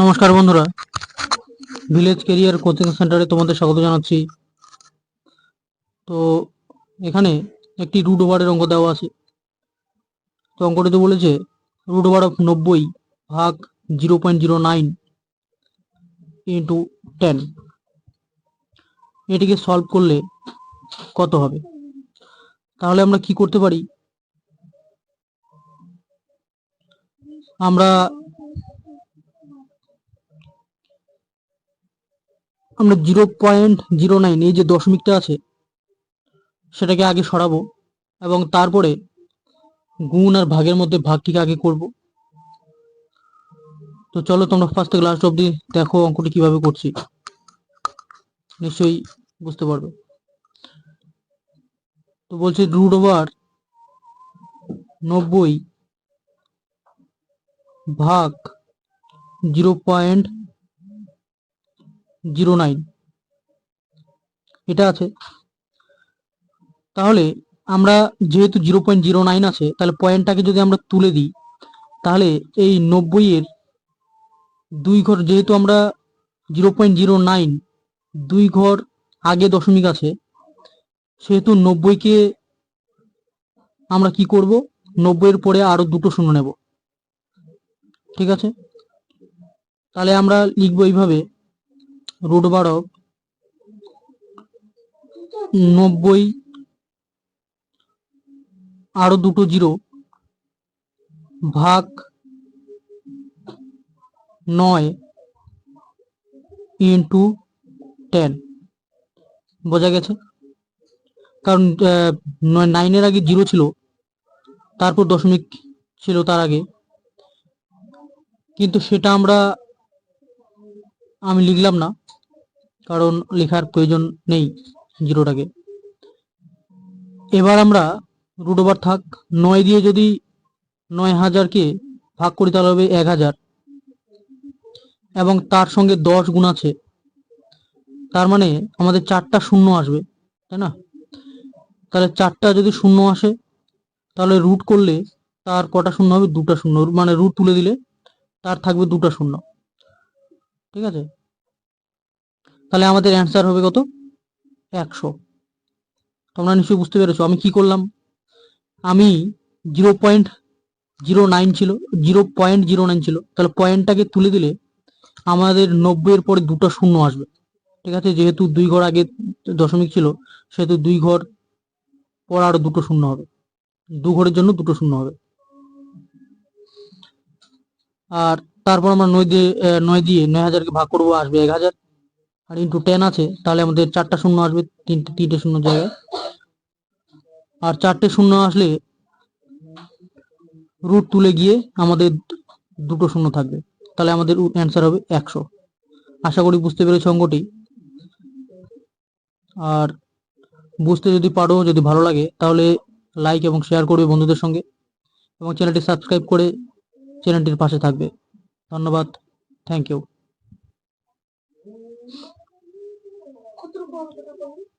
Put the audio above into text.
নমস্কার বন্ধুরা। Village career coaching সেন্টারে তোমাদের স্বাগত জানাচ্ছি। তো এখানে একটি রুট ওভারের অঙ্ক দেওয়া আছে। তো অঙ্কটিতে বলেছে রুট ওভার অফ নব্বই ভাগ zero point zero nine into ten এটিকে সলভ করলে কত হবে? তাহলে আমরা কি করতে পারি? আমরা আমরা জিরো পয়েন্ট জিরো নাইন, এই যে দশমিকটা আছে, সেটাকে আগে সরাবো এবং তারপরে গুণ আর ভাগের মধ্যে ভাগটিকে আগে করব। তো চলো তোমরা ফার্স্ট থেকে লাস্ট অবধি দেখো অঙ্কটি কীভাবে করছি। নিশ্চয়ই বুঝতে পারবে। তো বলছে রুট ওভার নব্বই ভাগ জিরো পয়েন্ট জিরো নাইন। এটা আছে। তাহলে আমরা যেহেতু জিরো পয়েন্ট জিরো নাইন আছে, তাহলে পয়েন্টটাকে যদি আমরা তুলে দিই, তাহলে এই নব্বই এর দুই ঘর যেহেতু আমরা জিরো পয়েন্ট জিরো নাইন, দুই ঘর আগে দশমিক আছে, সেহেতু নব্বইকে আমরা কি করব? নব্বইয়ের পরে আরও দুটো শূন্য নেব। ঠিক আছে? তাহলে আমরা লিখব এইভাবে রুট বার অফ নব্বই আরও দুটো জিরো, ভাগ নয় ইন্টু টেন। বোঝা গেছে? কারণ নাইনের আগে জিরো ছিল, তারপর দশমিক ছিল তার আগে। কিন্তু সেটা আমরা, আমি লিখলাম না। কারণ লেখার প্রয়োজন নেই জিরোটাকে। এবার আমরা রুট ওভার থাক, নয় দিয়ে যদি নয় হাজারকে ভাগ করি তাহলে হবে এক হাজার। এবং তার সঙ্গে দশ গুণ আছে, তার মানে আমাদের চারটা শূন্য আসবে, তাই না? তাহলে চারটা যদি শূন্য আসে, তাহলে রুট করলে তার কটা শূন্য হবে? দুটা শূন্য। মানে রুট তুলে দিলে তার থাকবে দুটা শূন্য। ঠিক আছে? তাহলে আমাদের অ্যান্সার হবে কত? একশো। তোমরা নিশ্চয়ই বুঝতে পেরেছ, আমি কি করলাম? আমি জিরো পয়েন্ট জিরো নাইন ছিল জিরো পয়েন্ট জিরো নাইন ছিল। তাহলে পয়েন্টটাকে তুলে দিলে আমাদের নব্বইয়ের পরে দুটো শূন্য আসবে। ঠিক আছে? যেহেতু দুই ঘর আগে দশমিক ছিল, সেহেতু দুই ঘর পর আরও দুটো শূন্য হবে। দু ঘরের জন্য দুটো শূন্য হবে। আর তারপর আমরা নয় দিয়ে নয় দিয়ে নয় হাজারকে ভাগ করব, আসবে এক হাজার। আর ইন্টু টেন আছে, তাহলে আমাদের চারটা শূন্য আসবে, তিনটে তিনটে শূন্য জায়গায়। আর চারটে শূন্য আসলে রুট তুলে গিয়ে আমাদের দুটো শূন্য থাকবে। তাহলে আমাদের অ্যান্সার হবে একশো। আশা করি বুঝতে পেরেছ অঙ্কটি। আর বুঝতে যদি পারো, যদি ভালো লাগে, তাহলে লাইক এবং শেয়ার করবে বন্ধুদের সঙ্গে। এবং চ্যানেলটি সাবস্ক্রাইব করে চ্যানেলটির পাশে থাকবে। ধন্যবাদ। Thank you Oh, gitu.